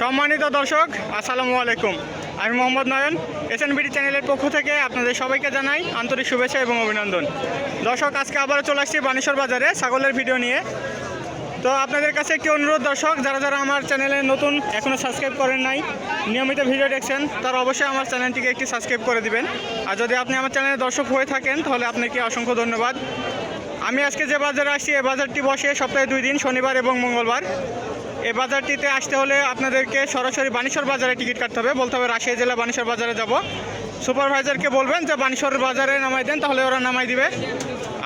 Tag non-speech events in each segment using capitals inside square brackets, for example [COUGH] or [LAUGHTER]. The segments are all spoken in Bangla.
সম্মানিত দর্শক, আসসালামু আলাইকুম। আমি Mohammad Nayan S N BD চ্যানেলের পক্ষ থেকে আপনাদের সবাইকে জানাই আন্তরিক শুভেচ্ছা এবং অভিনন্দন। দর্শক, আজকে আবারও চলে আসছি বানেশ্বর বাজারে ছাগলের ভিডিও নিয়ে। তো আপনাদের কাছে একটি অনুরোধ, দর্শক, যারা যারা আমার চ্যানেলে নতুন এখনও সাবস্ক্রাইব করেন নাই, নিয়মিত ভিডিও দেখছেন, তারা অবশ্যই আমার চ্যানেলটিকে একটি সাবস্ক্রাইব করে দিবেন। আর যদি আপনি আমার চ্যানেলে দর্শক হয়ে থাকেন, তাহলে আপনাকে অসংখ্য ধন্যবাদ। আমি আজকে যে বাজারে আসছি এই বাজারটি বসে সপ্তাহে দুই দিন, শনিবার এবং মঙ্গলবার। এই বাজারটিতে আসতে হলে আপনাদেরকে সরাসরি বানেশ্বর বাজারে টিকিট কাটতে হবে। বলতে হবে রাজশাহী জেলা বানেশ্বর বাজারে যাব। সুপারভাইজারকে বলবেন যে বানেশ্বর বাজারে নামাই দেন, তাহলে ওরা নামাই দিবে।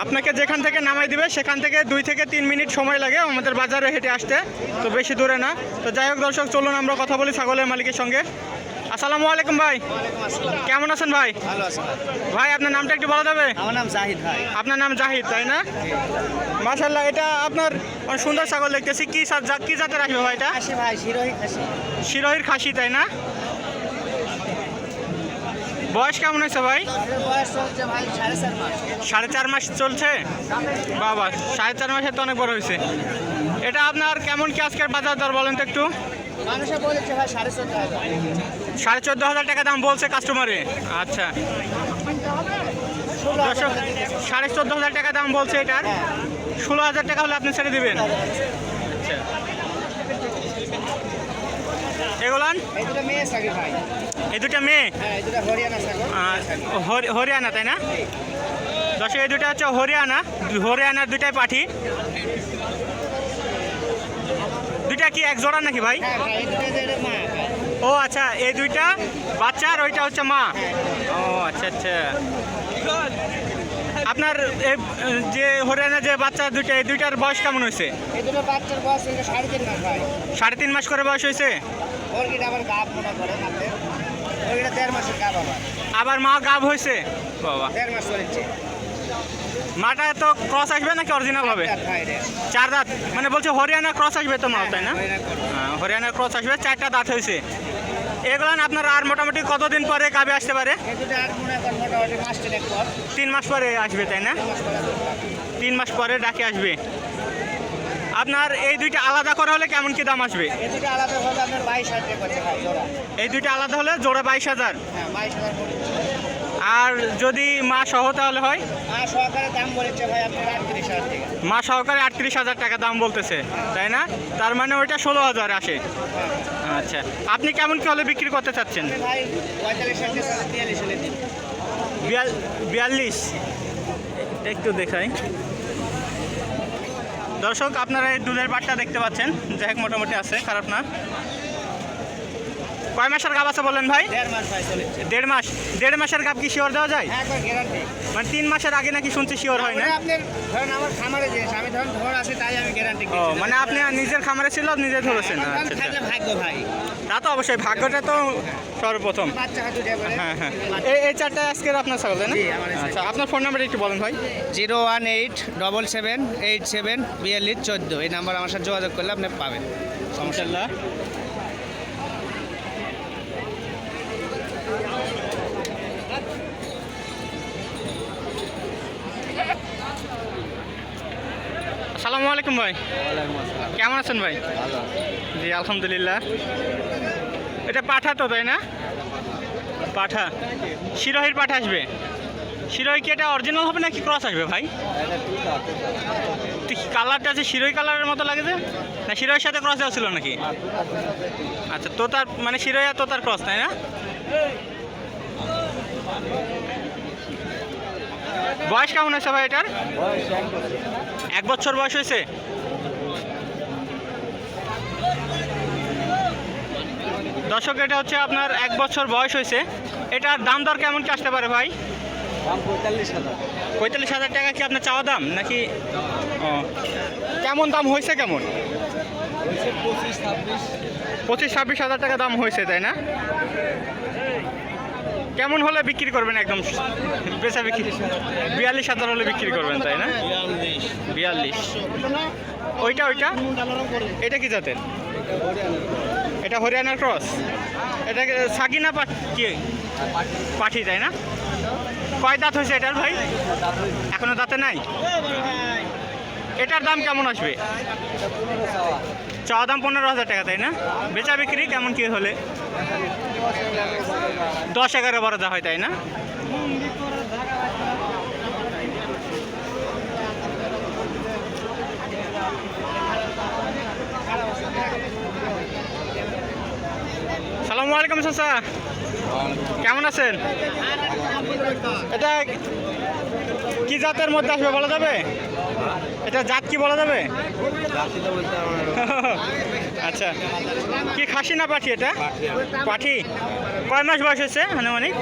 আপনাকে যেখান থেকে নামাই দিবে, সেখান থেকে দুই থেকে তিন মিনিট সময় লাগে আমাদের বাজারে হেঁটে আসতে। তো বেশি দূরে না। তো যাই হোক দর্শক, চলুন আমরা কথা বলি ছাগলের মালিকের সঙ্গে। আসসালামু আলাইকুম ভাই। কেমন আছেন ভাই? ভাই। আপনার নামটা একটু বলা যাবে? আমার নাম জাহিদ ভাই। আপনার নাম জাহিদ তাই না? মাশাল্লাহ এটা আপনার অনেক সুন্দর ছাগল দেখতেছি। কি কি জাতের আসবে ভাই এটা? ভাই শিরোহী খাসি। শিরোহির খাসি তাই না? বয়স কেমন হয়েছে ভাই? সাড়ে চার মাস। চলছে? বাবা সাড়ে চার মাসে তো অনেক বড় হয়েছে। এটা আপনার কেমন কি আজকের বাজার দর বলেন তো একটু? সাড়ে চোদ্দ হাজার। টাকা দাম বলছে কাস্টমারে আচ্ছা। দর্শক সাড়ে চোদ্দ হাজার টাকা দাম বলছে এটার। ষোলো হাজার টাকা হলে আপনি ছেড়ে দেবেন। আচ্ছা। এগুলান এই দুটো মেয়ে সাকি ভাই। এই দুটা মেয়ে? হ্যাঁ হরিয়ানা হরি- হরিয়ানা তাই না? দর্শক এই দুটা হচ্ছে হরিয়ানা। হরিয়ানার দুটাই পাঠি। দুইটা কি এক জোড়া নাকি ভাই? হ্যাঁ মা ও আচ্ছা এই দুইটা বাচ্চা আর ওইটা হচ্ছে মা। ও আচ্ছা আচ্ছা। আপনার এই যে হরিয়ানা যে বাচ্চা দুইটা এই দুইটার বয়স কেমন হয়েছে? এই দুটো বাচ্চার বয়স হচ্ছে সাড়ে তিন মাস করে বয়স হয়েছে? আবার মা গাব হয়েছে? বাবা। দেড় মাস চলেছে। মাটা তো ক্রস আসবে নাকি অরিজিনাল হবে? চার দাঁত মানে বলছে হরিয়ানা ক্রস আসবে তো মা তাই না? হরিয়ানা হ্যাঁ, হরিয়ানার ক্রস আসবে চারটা দাঁত হয়েছে। এগুলো আপনার আর মোটামুটি কতদিন পরে গাবে আসতে পারে? তিন মাস পরে আসবে তাই না? তিন মাস পরে ডাকে আসবে। আপনার এই দুইটা আলাদা করে হলে কেমন কি দাম আসবে? এই দুইটা আলাদা হলে জোড়া। বাইশ হাজার। হ্যাঁ আর যদি মা সহ তাহলে হয়? মা সহকারে আটত্রিশ হাজার টাকা। দাম বলতেছে তাই না? তার মানে ওইটা ষোলো হাজার আসে। আচ্ছা আপনি কেমন কি হলে বিক্রি করতে চাচ্ছেন? বিয়াল্লিশ বিয়াল- বিয়াল্লিশ? একটু দেখাই। দর্শক আপনারা এই দুধের পাটটা দেখতে পাচ্ছেন। যাই হোক মোটামুটি আছে খারাপ না। কয় মাসের গাব আছে বলেন ভাই? দেড় মাস দেড় মাস। দেড় মাসের গাব কি শিওর দেওয়া যায়? হ্যাঁ মানে তিন মাসের আগে নাকি শুনছি শিওর হয় না? আপনার ধরেন আমার খামারে আমি ধরেন ধর আছে তাই আমি গ্যারান্টি ও মানে আপনি নিজের খামারে ছিল নিজে ধরেছেন। আচ্ছা আচ্ছা। থাকলে ভাগ্য ভাই। তা তো অবশ্যই ভাগ্যটা তো সর্বপ্রথম। হ্যাঁ হ্যাঁ। এই এই চারটা আজকের আপনার ছাগল না? আচ্ছা আপনার ফোন নাম্বারটা একটু বলেন ভাই। Zero one eight double seven eight seven বিয়াল্লিশ চোদ্দ। এই নাম্বার আমার সাথে যোগাযোগ করলে আপনি পাবেন। সমস্যা আসসালামু আলাইকুম ভাই। কেমন আছেন ভাই? জি আলহামদুলিল্লাহ। এটা পাঠা তো তাই না? পাঠা। শিরোহির পাঠা আসবে। শিরোহি কি এটা অরিজিনাল হবে নাকি ক্রস আসবে ভাই? কালারটা আছে শিরোই কালারের মতো লাগে যে? না শিরোয়ের সাথে ক্রস দেওয়া ছিল নাকি আচ্ছা তোতার মানে শিরোই আর তোতার ক্রস তাই না? বয়স কেমন আছে ভাই এটার? এক বছর বয়স হয়েছে? দর্শক এটা হচ্ছে আপনার এক বছর বয়স হয়েছে। এটার দাম দর কেমন কি আসতে পারে ভাই? পঁয়তাল্লিশ হাজার। টাকা কি আপনার চাওয়া দাম নাকি? কেমন দাম হয়েছে কেমন? পঁচিশ ছাব্বিশ হাজার টাকা দাম হয়েছে তাই না? কেমন হলে বিক্রি করবেন একদম? বেচা বিক্রি। বিয়াল্লিশ হাজার হলে বিক্রি করবেন তাই না? বিয়াল্লিশ। ওইটা ওইটা? এটা কি জাতের? এটা হরিয়ানার ক্রস? এটা কি সাগিনা পা কি? পাঠি তাই না? কয় দাঁত হয়েছে এটার ভাই? এখনও দাঁতে নাই? এটার দাম কেমন আসবে? চাওয়া দাম পনেরো হাজার টাকা, তাই না? বেচা বিক্রি কেমন কি হলে? দশ এগারো বারো যা হয়, তাই না? সালামু আলাইকুম, চাচা। কেমন আছেন? এটা কি জাতের মধ্যে আসবে, বলা যাবে? এটা জাত কি বলা যাবে? [LAUGHS] আচ্ছা। কি খাসি না পাঠি এটা? পাঠি। কয় মাস বয়স হয়েছে আনুমানিক?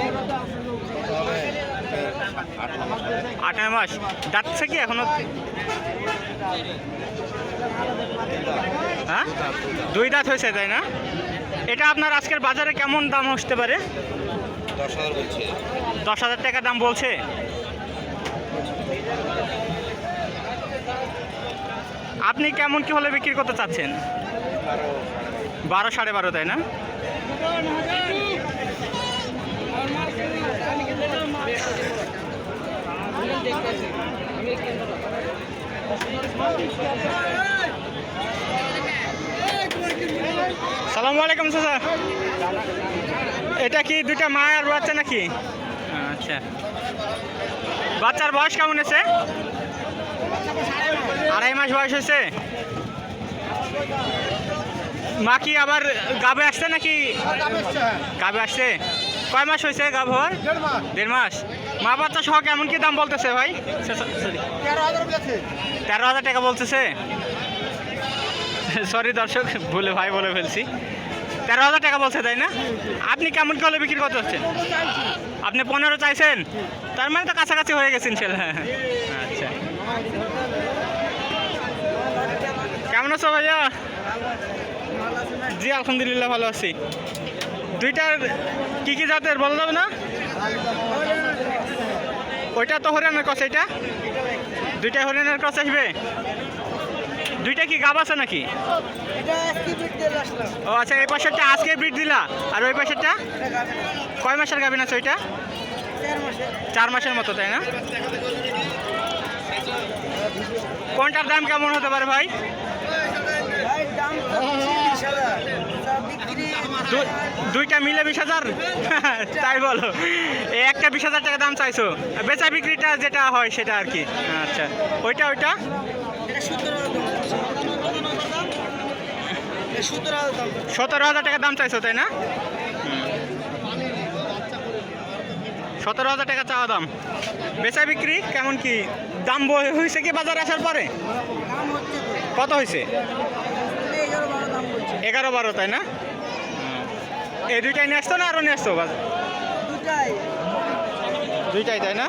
আঠারো মাস। দাঁতছে কি এখনও? হ্যাঁ? দুই দাঁত হয়েছে তাই না? এটা আপনার আজকের বাজারে কেমন দাম আসতে পারে? দশ হাজার টাকা দাম বলছে? আপনি কেমন কি হলে বিক্রি করতে চাচ্ছেন? বারো সাড়ে বারো, তাই না? সালামু আলাইকুম, চাচা। এটা কি দুইটা মা আর বাচ্চা নাকি? আচ্ছা। বাচ্চার বয়স কেমন আছে আড়াই মাস বয়স হয়েছে? মা কি আবার গাবে আসছে নাকি? গাবে আসছে। কয় মাস হয়েছে গাব হওয়ার? দেড় মাস। মা বাচ্চা সহ কেমন কি দাম বলতেছে ভাই? তেরো হাজার টাকা বলতেছে। সরি দর্শক, ভুলে ভাই বলে ফেলছি। তেরো হাজার টাকা বলছে, তাই না? আপনি কেমন কি হলে বিক্রি করতে হচ্ছেন আপনি পনেরো চাইছেন? তার মানে তো কাছাকাছি হয়ে গেছেন ছেলে আচ্ছা কেমন আছো ভাইয়া? জি, আলহামদুলিল্লাহ, ভালো আছি। দুইটার কি কি জাতের, বলা যাবে না? ওইটা তো হরিয়ানার কস এইটা? দুইটা হরিয়ানার কস আসবে? দুইটা কি গাব আছে নাকি? ও আচ্ছা এই পাশেরটা আজকে ব্রিড দিলা, আর ওই পাশেরটা? কয় মাসের গাবিন আছে ওইটা? চার মাসের মতো, তাই না? কোনটার দাম কেমন হতে পারে ভাই? দুইটা মিলে বিশ হাজার? [LAUGHS] তাই বলো। একটা বিশ হাজার টাকা দাম চাইছো। বেচা বিক্রিটা যেটা হয় সেটা আর কি। আচ্ছা। ওইটা ওইটা? সতেরো হাজার টাকা দাম চাইছো, তাই না? সতেরো হাজার টাকা চাওয়া দাম। বেচা বিক্রি কেমন কি? দাম হয়েছে কি বাজারে আসার পরে? কত হয়েছে? এগারো বারো তাই না? এই দুইটাই নিয়ে আসতো না আরও নিয়ে আসতো দুইটাই তাই না?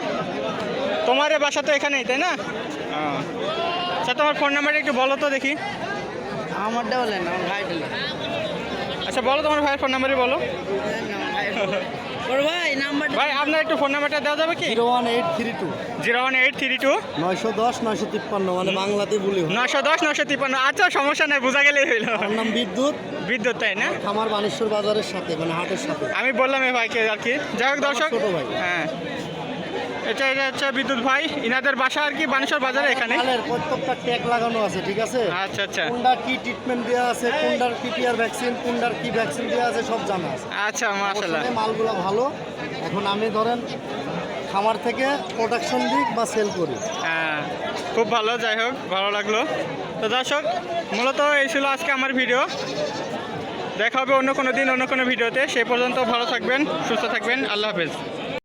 তোমার বাসা তো এখানেই তাই না? আচ্ছা তোমার ফোন নাম্বারটা একটু বলো তো দেখি। আমারটা বলেন আমার ভাই দিল আচ্ছা বলো তোমার ভাইয়ের ফোন নাম্বারই বলো। ওর ভাই নাম্বার ভাই আপনার একটু ফোন নাম্বারটা দেওয়া যাবে কি? Zero one eight three two. Zero one eight three two? নয়শো দশ নয়শো তিপ্পান্ন মানে বাংলাতে বলি নয়শো দশ নয়শো তিপ্পান্ন। আচ্ছা সমস্যা নাই বোঝা গেলেই হইল। আমার নাম বিদ্যুৎ। বিদ্যুৎ তাই না? আমার বানেশ্বর বাজারের সাথে মানে হাটের সাথে। আমি বললাম এই ভাইকে আর কি। যাই হোক দর্শক ছোট ভাই। হ্যাঁ। এটা এটা হচ্ছে বিদ্যুৎ ভাই। ইনাদের বাসা আর কি বানেশ্বর বাজারে এখানে। প্রত্যেকটা ট্যাগ লাগানো আছে ঠিক আছে? আচ্ছা আচ্ছা। কোনটার কি ট্রিটমেন্ট দেওয়া আছে কোনটার পিপিআর ভ্যাকসিন কোনটার কি ভ্যাকসিন দেওয়া আছে সব জানা আছে। আচ্ছা মাশাল্লাহ ওখানে মালগুলো ভালো। এখন আমি ধরেন খামার থেকে প্রোডাকশন দিক বা সেল করি। হ্যাঁ খুব ভালো যাই হোক ভালো লাগল। তো দর্শক মূলত এই ছিল আজকে আমার ভিডিও দেখা হবে অন্য কোনো দিন অন্য কোনো ভিডিওতে। সে পর্যন্ত ভালো থাকবেন সুস্থ থাকবেন। আল্লাহ হাফেজ।